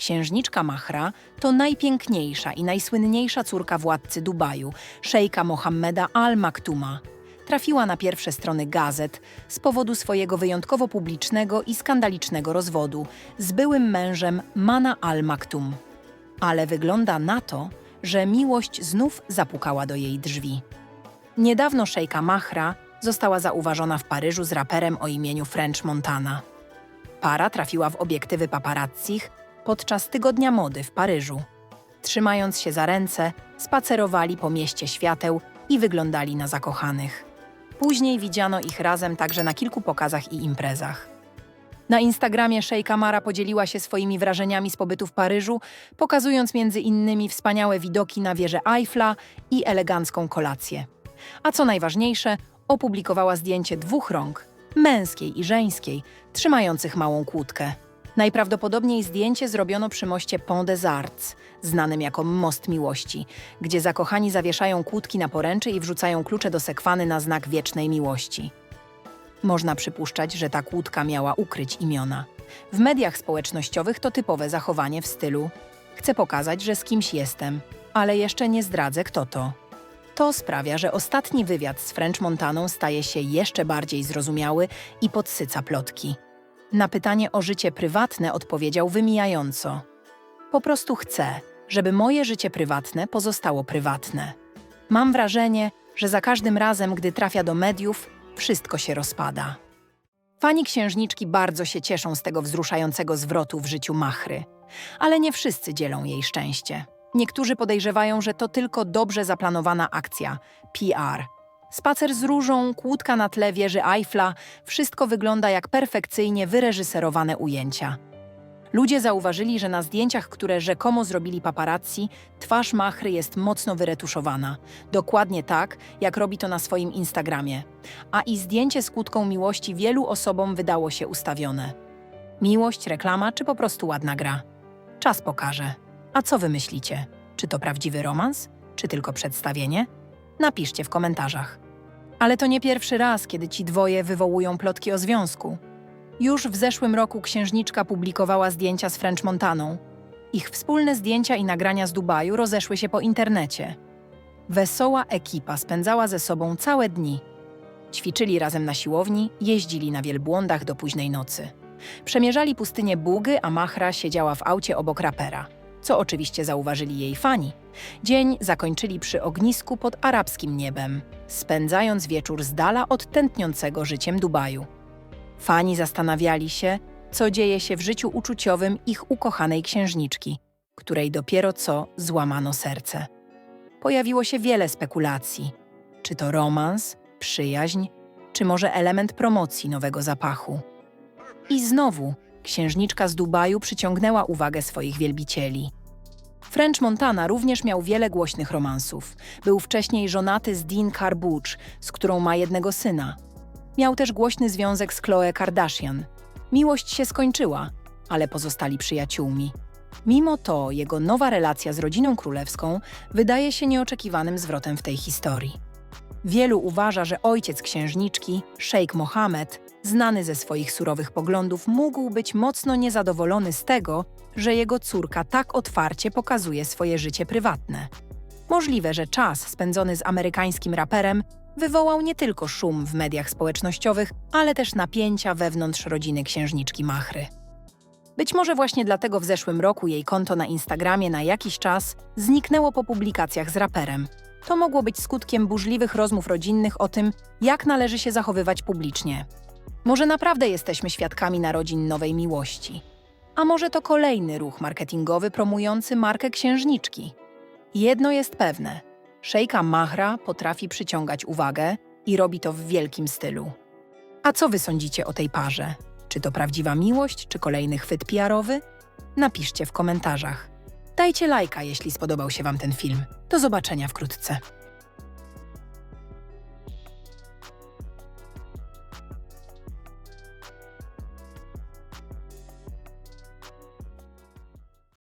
Księżniczka Mahra to najpiękniejsza i najsłynniejsza córka władcy Dubaju, szejka Mohammeda Al Maktuma. Trafiła na pierwsze strony gazet z powodu swojego wyjątkowo publicznego i skandalicznego rozwodu z byłym mężem Mana Al Maktum. Ale wygląda na to, że miłość znów zapukała do jej drzwi. Niedawno szejka Mahra została zauważona w Paryżu z raperem o imieniu French Montana. Para trafiła w obiektywy paparazzich podczas tygodnia mody w Paryżu. Trzymając się za ręce, spacerowali po mieście świateł i wyglądali na zakochanych. Później widziano ich razem także na kilku pokazach i imprezach. Na Instagramie szejka Mara podzieliła się swoimi wrażeniami z pobytu w Paryżu, pokazując między innymi wspaniałe widoki na wieżę Eiffla i elegancką kolację. A co najważniejsze, opublikowała zdjęcie dwóch rąk, męskiej i żeńskiej, trzymających małą kłódkę. Najprawdopodobniej zdjęcie zrobiono przy moście Pont des Arts, znanym jako Most Miłości, gdzie zakochani zawieszają kłódki na poręczy i wrzucają klucze do sekwany na znak wiecznej miłości. Można przypuszczać, że ta kłódka miała ukryć imiona. W mediach społecznościowych to typowe zachowanie w stylu chcę pokazać, że z kimś jestem, ale jeszcze nie zdradzę kto to. To sprawia, że ostatni wywiad z French Montaną staje się jeszcze bardziej zrozumiały i podsyca plotki. Na pytanie o życie prywatne odpowiedział wymijająco. Po prostu chcę, żeby moje życie prywatne pozostało prywatne. Mam wrażenie, że za każdym razem, gdy trafia do mediów, wszystko się rozpada. Fani księżniczki bardzo się cieszą z tego wzruszającego zwrotu w życiu Machry, ale nie wszyscy dzielą jej szczęście. Niektórzy podejrzewają, że to tylko dobrze zaplanowana akcja PR. Spacer z różą, kłódka na tle wieży Eiffla wszystko wygląda jak perfekcyjnie wyreżyserowane ujęcia. Ludzie zauważyli, że na zdjęciach, które rzekomo zrobili paparazzi, twarz Machry jest mocno wyretuszowana. Dokładnie tak, jak robi to na swoim Instagramie. A i zdjęcie z kłódką miłości wielu osobom wydało się ustawione. Miłość, reklama czy po prostu ładna gra? Czas pokaże. A co wy myślicie? Czy to prawdziwy romans? Czy tylko przedstawienie? Napiszcie w komentarzach. Ale to nie pierwszy raz, kiedy ci dwoje wywołują plotki o związku. Już w zeszłym roku księżniczka publikowała zdjęcia z French Montaną. Ich wspólne zdjęcia i nagrania z Dubaju rozeszły się po internecie. Wesoła ekipa spędzała ze sobą całe dni. Ćwiczyli razem na siłowni, jeździli na wielbłądach do późnej nocy. Przemierzali pustynię Bugy, a Machra siedziała w aucie obok rapera, co oczywiście zauważyli jej fani. Dzień zakończyli przy ognisku pod arabskim niebem, spędzając wieczór z dala od tętniącego życiem Dubaju. Fani zastanawiali się, co dzieje się w życiu uczuciowym ich ukochanej księżniczki, której dopiero co złamano serce. Pojawiło się wiele spekulacji. Czy to romans, przyjaźń, czy może element promocji nowego zapachu? I znowu księżniczka z Dubaju przyciągnęła uwagę swoich wielbicieli. French Montana również miał wiele głośnych romansów. Był wcześniej żonaty z Dean Carbuch, z którą ma jednego syna. Miał też głośny związek z Khloe Kardashian. Miłość się skończyła, ale pozostali przyjaciółmi. Mimo to jego nowa relacja z rodziną królewską wydaje się nieoczekiwanym zwrotem w tej historii. Wielu uważa, że ojciec księżniczki, szejk Mohammed, znany ze swoich surowych poglądów, mógł być mocno niezadowolony z tego, że jego córka tak otwarcie pokazuje swoje życie prywatne. Możliwe, że czas spędzony z amerykańskim raperem wywołał nie tylko szum w mediach społecznościowych, ale też napięcia wewnątrz rodziny księżniczki Machry. Być może właśnie dlatego w zeszłym roku jej konto na Instagramie na jakiś czas zniknęło po publikacjach z raperem. To mogło być skutkiem burzliwych rozmów rodzinnych o tym, jak należy się zachowywać publicznie. Może naprawdę jesteśmy świadkami narodzin nowej miłości. A może to kolejny ruch marketingowy promujący markę księżniczki. Jedno jest pewne: szejka Mahra potrafi przyciągać uwagę i robi to w wielkim stylu. A co wy sądzicie o tej parze? Czy to prawdziwa miłość, czy kolejny chwyt PR-owy? Napiszcie w komentarzach. Dajcie lajka, jeśli spodobał się Wam ten film. Do zobaczenia wkrótce.